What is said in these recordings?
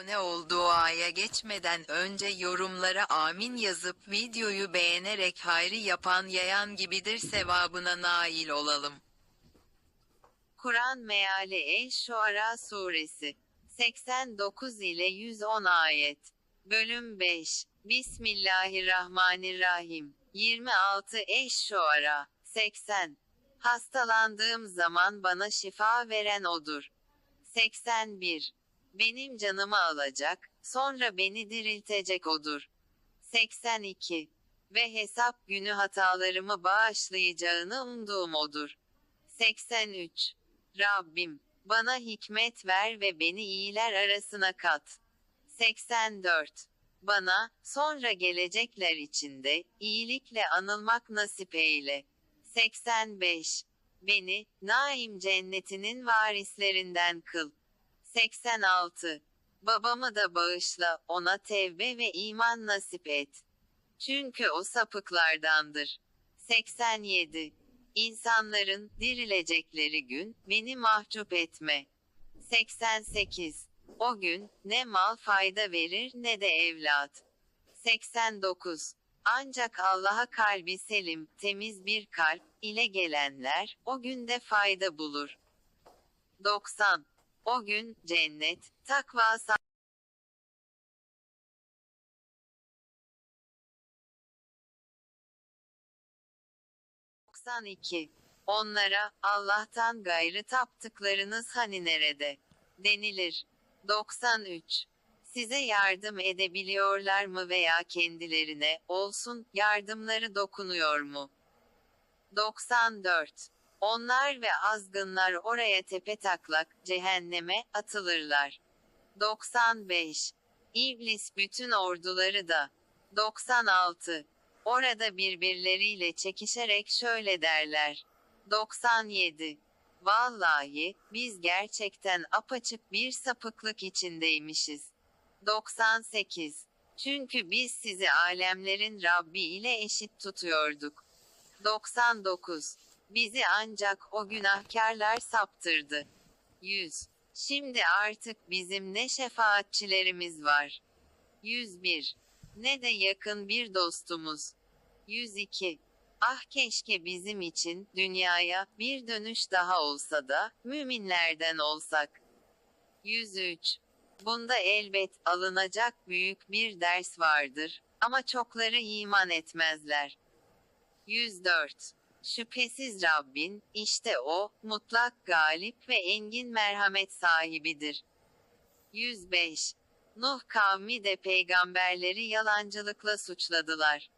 Abone ol duaya geçmeden önce yorumlara amin yazıp videoyu beğenerek hayrı yapan yayan gibidir sevabına nail olalım. Kur'an Meali El-Şuara Suresi 89 ile 110 ayet. Bölüm 5. Bismillahirrahmanirrahim. 26 Eş-Şuara 80. Hastalandığım zaman bana şifa veren odur. 81. Benim canımı alacak, sonra beni diriltecek odur. 82. Ve hesap günü hatalarımı bağışlayacağını umduğum odur. 83. Rabbim, bana hikmet ver ve beni iyiler arasına kat. 84. Bana, sonra gelecekler içinde, iyilikle anılmak nasip eyle. 85. Beni, Naim cennetinin varislerinden kıl. 86. Babamı da bağışla, ona tevbe ve iman nasip et. Çünkü o sapıklardandır. 87. İnsanların dirilecekleri gün beni mahcup etme. 88. O gün ne mal fayda verir ne de evlat. 89. Ancak Allah'a kalbi selim, temiz bir kalp ile gelenler o günde fayda bulur. 90. O gün cennet, takva 92. Onlara, Allah'tan gayrı taptıklarınız hani nerede? Denilir. 93. Size yardım edebiliyorlar mı veya kendilerine, olsun, yardımları dokunuyor mu? 94. Onlar ve azgınlar oraya tepetaklak, cehenneme, atılırlar. 95. İblis bütün orduları da. 96. Orada birbirleriyle çekişerek şöyle derler. 97. Vallahi, biz gerçekten apaçık bir sapıklık içindeymişiz. 98. Çünkü biz sizi alemlerin Rabbi ile eşit tutuyorduk. 99. Bizi ancak o günahkarlar saptırdı. 100. Şimdi artık bizim ne şefaatçilerimiz var. 101. Ne de yakın bir dostumuz. 102. Ah keşke bizim için dünyaya bir dönüş daha olsa da müminlerden olsak. 103. Bunda elbet alınacak büyük bir ders vardır ama çokları iman etmezler. 104. Şüphesiz Rabbin, işte o, mutlak galip ve engin merhamet sahibidir. 105. Nuh kavmi de peygamberleri yalancılıkla suçladılar.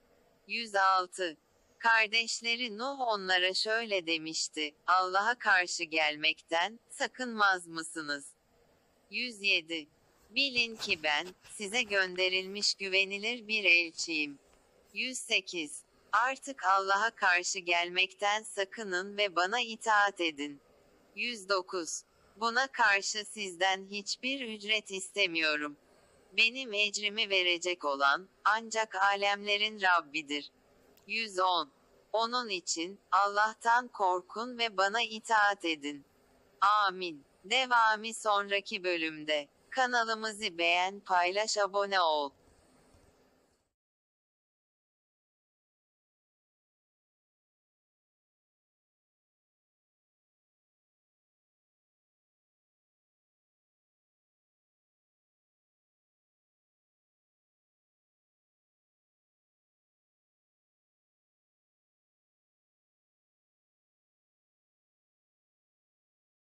106. Kardeşleri Nuh onlara şöyle demişti, Allah'a karşı gelmekten, sakınmaz mısınız? 107. Bilin ki ben, size gönderilmiş güvenilir bir elçiyim. 108. Artık Allah'a karşı gelmekten sakının ve bana itaat edin. 109. Buna karşı sizden hiçbir ücret istemiyorum. Benim ecrimi verecek olan, ancak alemlerin Rabbidir. 110. Onun için, Allah'tan korkun ve bana itaat edin. Amin. Devamı sonraki bölümde. Kanalımızı beğen, paylaş, abone ol.